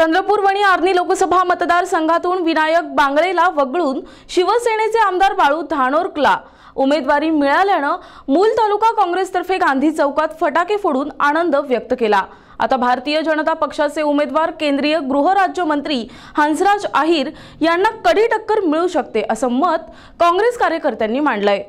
चंद्रपूर वणी आर्नी लोकसभा मतदारसंघातून विनायक बांगळेला वगळून शिवसेनेचे आमदार बाळू धानोरकला उमेदवारी मिळाल्यानं मूल तालुका काँग्रेसतर्फे गांधी चौकात फटाके फोडून आनंद व्यक्त केला. आता भारतीय जनता पक्षाचे उमेदवार केंद्रीय गृहराज्यमंत्री हंसराज आहिर यांना कडी टक्कर मिळू शकते असं मत काँग्रेस कार्यकर्त्यांनी मांडलंय.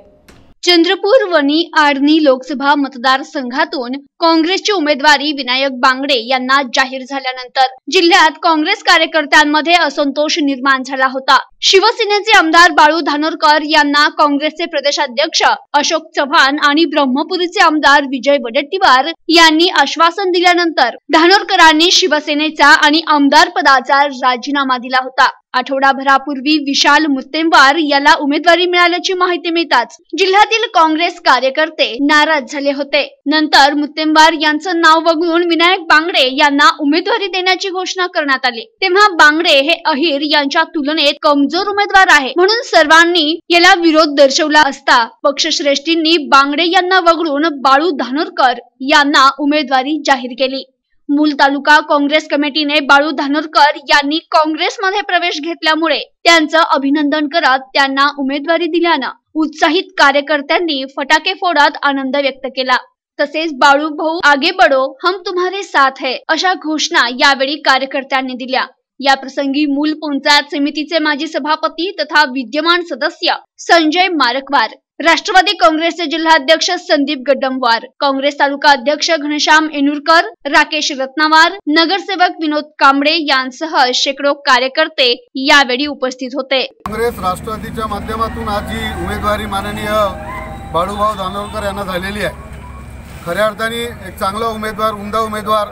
चंद्रपूर वणी आर्णी लोकसभा मतदारसंघातून काँग्रेसची उमेदवारी विनायक बांगडे यांना जाहीर झाल्यानंतर जिल्ह्यात काँग्रेस कार्यकर्त्यांमध्ये असंतोष निर्माण झाला होता. शिवसेनेचे आमदार बाळू धानोरकर यांना काँग्रेसचे प्रदेशाध्यक्ष अशोक चव्हाण आणि ब्रह्मपुरीचे आमदार विजय वडेट्टीवार यांनी आश्वासन दिल्यानंतर धानोरकरांनी शिवसेनेचा आणि आमदार पदाचा राजीनामा दिला होता. आठवडाभरापूर्वी विशाल मुत्तेमवार याला उमेदवारी मिळाल्याची माहिती मिळताच जिल्ह्यातील काँग्रेस कार्यकर्ते नाराज झाले होते. नंतर मुत्तेमवार यांचं नाव वगळून विनायक बांगडे यांना उमेदवारी देण्याची घोषणा करण्यात आली. तेव्हा बांगडे हे अहिर यांच्या तुलनेत कमजोर उमेदवार आहे. म्हणून सर्वांनी याला विरोध दर्शवला असता पक्षश्रेष्ठींनी बांगडे यांना वगळून बाळू धानोरकर यांना उमेदवारी जाहीर केली. मूल तालुका काँग्रेस कमिटीने बाळू धानोरकर यांनी काँग्रेसमध्ये प्रवेश घेतल्यामुळे त्यांचं अभिनंदन करत त्यांना उमेदवारी दिल्यानं उत्साहित कार्यकर्त्यांनी फटाके फोडत आनंद व्यक्त केला. तसेच बाळू भाऊ आगे बडो हम तुम्हारे साथ है अशा घोषणा यावेळी कार्यकर्त्यांनी दिल्या. या प्रसंगी मूल पंचायत समितीचे माजी सभापती तथा विद्यमान सदस्य संजय मारकवार राष्ट्रवादी काँग्रेसचे जिल्हाध्यक्ष संदीप गड्डमवार काँग्रेस तालुका अध्यक्ष घनश्याम इनुरकर राकेश रत्नावार नगरसेवक विनोद कांबळे यांसह शेकडो कार्यकर्ते यावेळी उपस्थित होते. काँग्रेस राष्ट्रवादीच्या माध्यमातून आज जी उमेदवारी माननीय बाळूभाऊ धानोरकर यांना झालेली आहे खऱ्या अर्थाने एक चांगला उमेदवार उमदा उमेदवार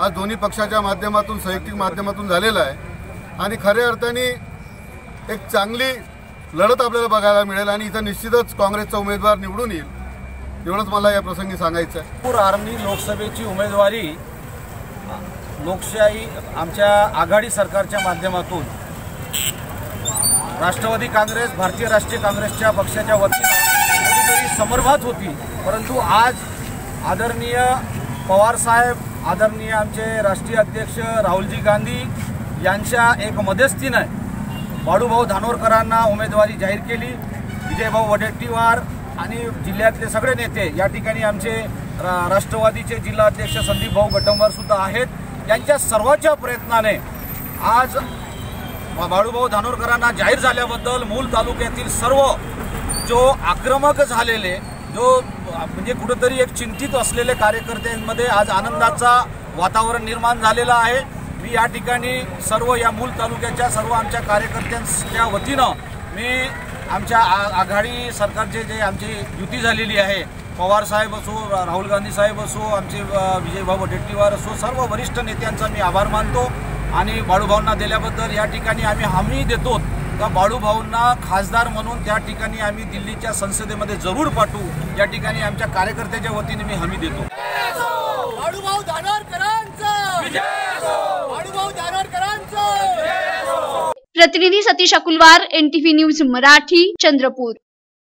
आज दोन्ही पक्षाच्या माध्यमातून संयुक्तिक माध्यमातून झालेला आहे. आणि खऱ्या अर्थाने एक चांगली लढत आपल्याला बघायला मिळेल आणि इथं निश्चितच काँग्रेसचा उमेदवार निवडून येईल. एवढंच मला या प्रसंगी सांगायचं आहे. नागपूर आर्मी लोकसभेची उमेदवारी लोकशाही आमच्या आघाडी सरकारच्या माध्यमातून राष्ट्रवादी काँग्रेस भारतीय राष्ट्रीय काँग्रेसच्या पक्षाच्या वतीनं कधीतरी समर्भात होती. परंतु आज आदरणीय पवारसाहेब आदरणीय आमचे राष्ट्रीय अध्यक्ष राहुलजी गांधी यांच्या एक मध्यस्थीनं बाळूभाऊ धानोरकरांना उमेदवारी जाहीर केली. विजयभाऊ वडेट्टीवार आणि जिल्ह्यातले सगळे नेते या ठिकाणी आमचे रा राष्ट्रवादीचे जिल्हाध्यक्ष संदीप भाऊ गड्डंबर सुद्धा आहेत. यांच्या सर्वांच्या प्रयत्नाने आज बाळूभाऊ धानोरकरांना जाहीर झाल्याबद्दल मूल तालुक्यातील सर्व जो आक्रमक झालेले जो म्हणजे कुठंतरी एक चिंतित असलेले कार्यकर्त्यांमध्ये आज आनंदाचा वातावरण निर्माण झालेलं आहे. मी या ठिकाणी सर्व या मूल तालुक्याच्या सर्व आमच्या कार्यकर्त्यांच्या वतीनं मी आमच्या आ- आघाडी सरकारचे जे आमची युती झालेली आहे पवार साहेब असो राहुल गांधी साहेब असो आमचे विजयभाऊ वडेट्टीवार असो सर्व वरिष्ठ नेत्यांचा मी आभार मानतो. आणि बाळूभाऊंना दिल्याबद्दल या ठिकाणी आम्ही हमी देतो का बाळूभाऊंना खासदार म्हणून त्या ठिकाणी आम्ही दिल्लीच्या संसदेमध्ये जरूर पाठवू. या ठिकाणी आमच्या कार्यकर्त्याच्या वतीने मी हमी देतो. प्रतिनिधी सतीश अकुलवार एनटीव्ही न्यूज मराठी चंद्रपूर.